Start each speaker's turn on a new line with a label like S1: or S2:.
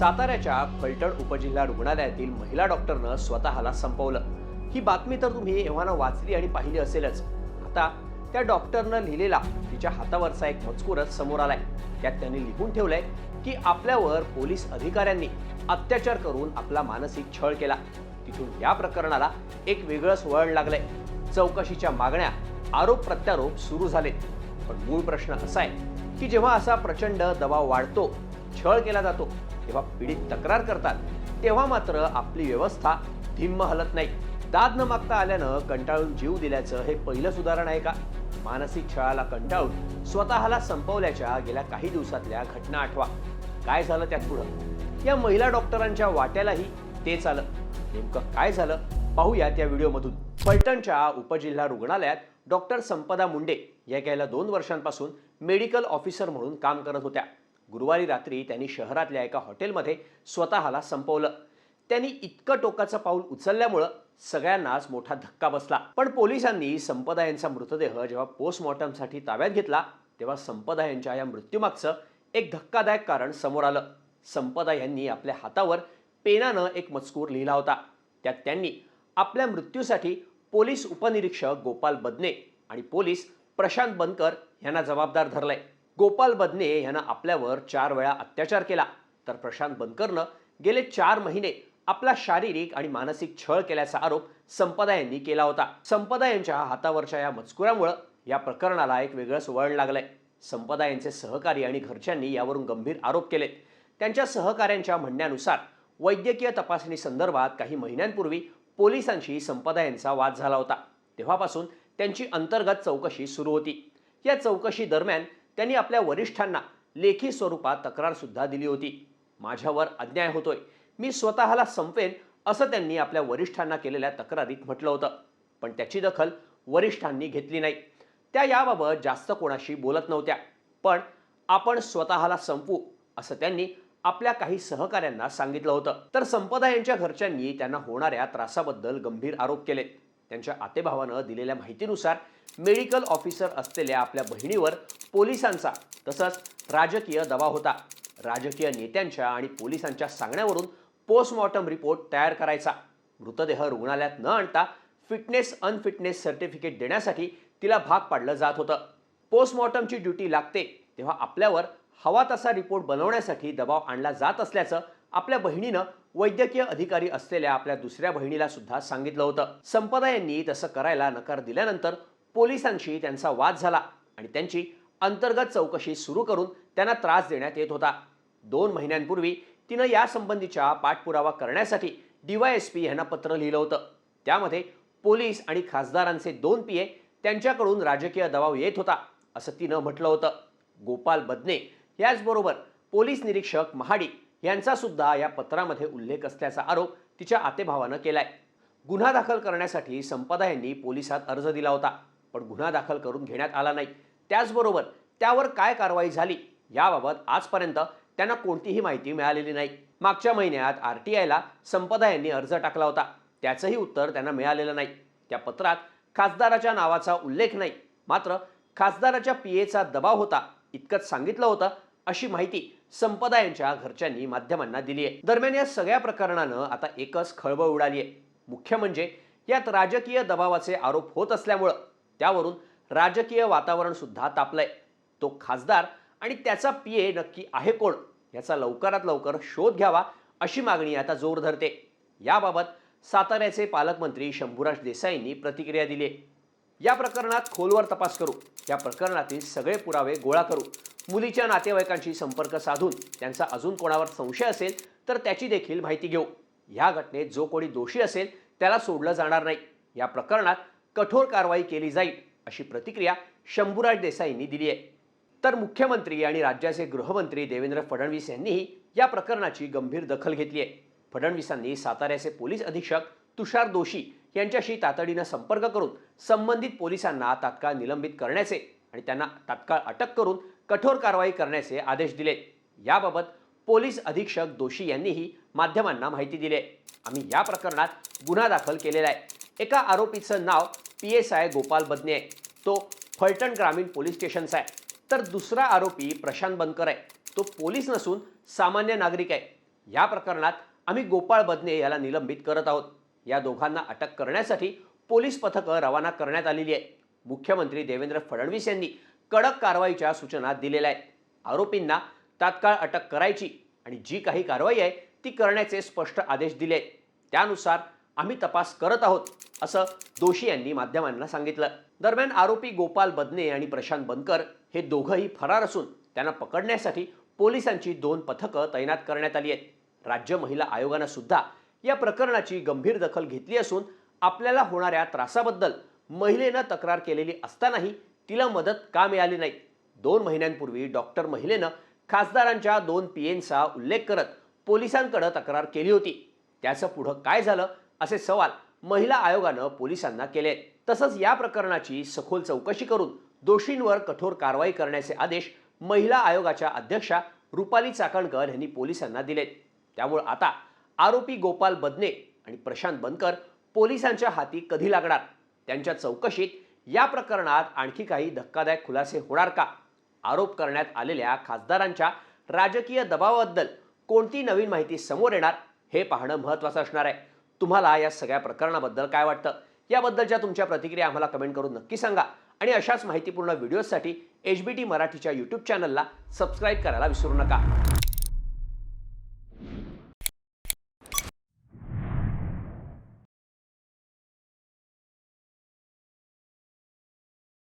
S1: साताऱ्याच्या फलटण उपजिल्हा रुग्णालयातील महिला डॉक्टरनं स्वतःला संपवलं. ही बातमी तर तुम्ही एव्हाना वाचली आणि पाहिली असेलच. आता त्या डॉक्टरनं लिहिलेला तिच्या हातावरचा एक मजकूरच समोर आलाय. त्यात त्यांनी लिहून ठेवलंय की आपल्यावर पोलीस अधिकाऱ्यांनी अत्याचार करून आपला मानसिक छळ केला. तिथून या प्रकरणाला एक वेगळंच वळण लागलंय. चौकशीच्या मागण्या आरोप प्रत्यारोप सुरू झालेत. पण मूळ प्रश्न असा आहे की जेव्हा असा प्रचंड दबाव वाढतो छळ केला जातो तेव्हा पीडित तक्रार करतात तेव्हा मात्र आपली व्यवस्था धिम्म हलत नाही. दाद न मागता आल्यानं कंटाळून जीव दिल्याचं हे पहिलंच उदाहरण आहे का? मानसिक छळाला कंटाळून स्वतःला संपवल्याच्या गेल्या काही दिवसातल्या घटना आठवा. काय झालं त्यात पुढं? या महिला डॉक्टरांच्या वाट्यालाही तेच आलं. नेमकं काय झालं? पाहूया त्या व्हिडिओमधून. फलटणच्या उपजिल्हा रुग्णालयात डॉक्टर संपदा मुंडे या गेल्या दोन वर्षांपासून मेडिकल ऑफिसर म्हणून काम करत होत्या. गुरुवारी रात्री त्यांनी शहरातल्या एका हॉटेलमध्ये स्वतःला संपवलं. त्यांनी इतकं टोकाचं पाऊल उचलल्यामुळं सगळ्यांनाच मोठा धक्का बसला. पण पोलिसांनी संपदा यांचा मृतदेह जेव्हा पोस्टमॉर्टमसाठी ताब्यात घेतला तेव्हा संपदा यांच्या या मृत्यूमागचं एक धक्कादायक कारण समोर आलं. संपदा यांनी आपल्या हातावर पेनानं एक मजकूर लिहिला होता. त्यात त्यांनी आपल्या मृत्यूसाठी पोलीस उपनिरीक्षक गोपाल बदने आणि पोलीस प्रशांत बनकर यांना जबाबदार धरलंय. गोपाल बदने यानं आपल्यावर चार वेळा अत्याचार केला. तर प्रशांत बनकरनं गेले चार महिने आपला शारीरिक आणि मानसिक छळ केल्याचा आरोप संपदा यांनी केला होता. संपदा यांच्या हातावरच्या या मजकुरामुळं या प्रकरणाला एक वेगळंच वळण लागलंय. संपदा यांचे सहकारी आणि घरच्यांनी यावरून गंभीर आरोप केलेत. त्यांच्या सहकाऱ्यांच्या म्हणण्यानुसार वैद्यकीय तपासणी संदर्भात काही महिन्यांपूर्वी पोलिसांशी संपदा यांचा वाद झाला होता. तेव्हापासून त्यांची अंतर्गत चौकशी सुरू होती. या चौकशी दरम्यान त्यांनी आपल्या वरिष्ठांना लेखी स्वरूपात तक्रारसुद्धा दिली होती. माझ्यावर अन्याय होतोय. मी स्वतःला संपेन असं त्यांनी आपल्या वरिष्ठांना केलेल्या तक्रारीत म्हटलं होतं. पण त्याची दखल वरिष्ठांनी घेतली नाही. त्या याबाबत जास्त कोणाशी बोलत नव्हत्या. पण आपण स्वतःला संपू असं त्यांनी आपल्या काही सहकाऱ्यांना सांगितलं होतं. तर संपदा यांच्या घरच्यांनी त्यांना होणाऱ्या त्रासाबद्दल गंभीर आरोप केले. त्यांच्या आतेभावानं दिलेल्या माहितीनुसार मेडिकल ऑफिसर असलेल्या आपल्या बहिणीवर पोलिसांचा तसंच राजकीय दबाव होता. राजकीय नेत्यांच्या आणि पोलिसांच्या सांगण्यावरून पोस्टमॉर्टम रिपोर्ट तयार करायचा. मृतदेह रुग्णालयात न आणता फिटनेस अनफिटनेस सर्टिफिकेट देण्यासाठी तिला भाग पाडलं जात होतं. पोस्टमॉर्टमची ड्युटी लागते तेव्हा आपल्यावर हवा तसा रिपोर्ट बनवण्यासाठी दबाव आणला जात असल्याचं आपल्या बहिणीनं वैद्यकीय अधिकारी असलेल्या आपल्या दुसऱ्या बहिणीला सुद्धा सांगितलं होतं. संपदा यांनी तसं करायला नकार दिल्यानंतर पोलिसांशी त्यांचा वाद झाला आणि त्यांची अंतर्गत चौकशी सुरू करून त्यांना त्रास देण्यात येत होता. दोन महिन्यांपूर्वी तिनं यासंबंधीच्या पाठपुरावा करण्यासाठी डीवायएसपी यांना पत्र लिहिलं होतं. त्यामध्ये पोलीस आणि खासदारांचे दोन पीए त्यांच्याकडून राजकीय दबाव येत होता असं तिनं म्हटलं होतं. गोपाल बदने याचबरोबर पोलीस निरीक्षक महाडी यांचा सुद्धा या पत्रामध्ये उल्लेख असल्याचा आरोप तिच्या आतेभावानं केलाय. गुन्हा दाखल करण्यासाठी संपदा यांनी पोलिसात अर्ज दिला होता पण गुन्हा दाखल करून घेण्यात आला नाही. त्याचबरोबर त्यावर काय कारवाई झाली याबाबत आजपर्यंत त्यांना कोणतीही माहिती मिळालेली नाही. मागच्या महिन्यात आर टी आयला संपदा यांनी अर्ज टाकला होता. त्याचंही उत्तर त्यांना मिळालेलं नाही. त्या पत्रात खासदाराच्या नावाचा उल्लेख नाही मात्र खासदाराच्या पी एचा दबाव होता. इतकंच सांगितलं होतं अशी माहिती संपदा यांच्या घरच्यांनी माध्यमांना दिली आहे. दरम्यान या सगळ्या प्रकरणानं आता एकच खळबळ उडाली आहे. मुख्य म्हणजे यात राजकीय दबावाचे आरोप होत असल्यामुळं त्यावरून राजकीय वातावरण सुद्धा तापलंय. तो खासदार आणि त्याचा पीए नक्की आहे कोण? याचा लवकरात लवकर शोध घ्यावा अशी मागणी आता जोर धरते. याबाबत साताऱ्याचे पालकमंत्री शंभूराज देसाईंनी प्रतिक्रिया दिली आहे. या प्रकरणात खोलवर तपास करू. या प्रकरणातील सगळे पुरावे गोळा करू. मुलीच्या नातेवाईकांशी संपर्क साधून त्यांचा अजून कोणावर संशय असेल तर त्याची देखील माहिती घेऊ. ह्या घटनेत जो कोणी दोषी असेल त्याला सोडलं जाणार नाही. या प्रकरणात कठोर कारवाई केली जाईल अशी प्रतिक्रिया शंभूराज देसाईंनी दिली आहे. तर मुख्यमंत्री आणि राज्याचे गृहमंत्री देवेंद्र फडणवीस यांनीही या प्रकरणाची गंभीर दखल घेतली आहे. फडणवीसांनी साताऱ्याचे पोलीस अधीक्षक तुषार दोशी यांच्याशी तातडीनं संपर्क करून संबंधित पोलिसांना तात्काळ निलंबित करण्याचे आणि त्यांना तात्काळ अटक करून कठोर कारवाई करण्याचे आदेश दिले. याबाबत पोलीस अधीक्षक दोशी यांनीही माध्यमांना माहिती दिली. आहे आम्ही या प्रकरणात गुन्हा दाखल केलेला आहे. एका आरोपीचं नाव P S I Gopal Badane आहे. तो फलटण ग्रामीण पोलीस स्टेशनचा आहे. तर दुसरा आरोपी प्रशांत बनकर आहे. तो पोलीस नसून सामान्य नागरिक आहे. या प्रकरणात आम्ही गोपाळ बदने याला निलंबित करत आहोत. या दोघांना अटक करण्यासाठी पोलीस पथकं रवाना करण्यात आलेली आहे मुख्यमंत्री देवेंद्र फडणवीस यांनी कडक कारवाईच्या सूचना दिलेल्या आहेत. आरोपींना तात्काळ अटक करायची आणि जी काही कारवाई आहे ती करण्याचे स्पष्ट आदेश दिले आहेत. त्यानुसार आम्ही तपास करत आहोत असं दोषी यांनी माध्यमांना सांगितलं. दरम्यान आरोपी गोपाल बदने आणि प्रशांत बनकर हे दोघंही फरार असून त्यांना पकडण्यासाठी पोलिसांची दोन पथकं तैनात करण्यात आली आहेत. राज्य महिला आयोगानं सुद्धा या प्रकरणाची गंभीर दखल घेतली असून आपल्याला होणाऱ्या त्रासाबद्दल महिलेनं तक्रार केलेली असतानाही तिला मदत का मिळाली नाही? दोन महिन्यांपूर्वी डॉक्टर महिलेनं खासदारांच्या दोन पीएनचा उल्लेख करत पोलिसांकडे तक्रार केली होती. त्याचं पुढं काय झालं असे सवाल महिला आयोगानं पोलिसांना केले तसंच या प्रकरणाची सखोल चौकशी करून दोषींवर कठोर कारवाई करण्याचे आदेश महिला आयोगाच्या अध्यक्षा रुपाली चाकणकर यांनी पोलिसांना दिलेत. त्यामुळे आता आरोपी गोपाल बदने आणि प्रशांत बनकर पोलिसांच्या हाती कधी लागणार? त्यांच्या चौकशीत या प्रकरणात आणखी काही धक्कादायक खुलासे होणार का? आरोप करण्यात आलेल्या खासदारांच्या राजकीय दबावाबद्दल कोणती नवीन माहिती समोर येणार हे पाहणं महत्त्वाचं असणार आहे. तुम्हाला या सगळ्या प्रकरणाबद्दल काय वाटतं? याबद्दलच्या तुमच्या प्रतिक्रिया आम्हाला कमेंट करून नक्की सांगा. आणि अशाच माहितीपूर्ण व्हिडिओसाठी एच बी टी मराठीच्या यूट्यूब चॅनलला सबस्क्राईब करायला विसरू नका.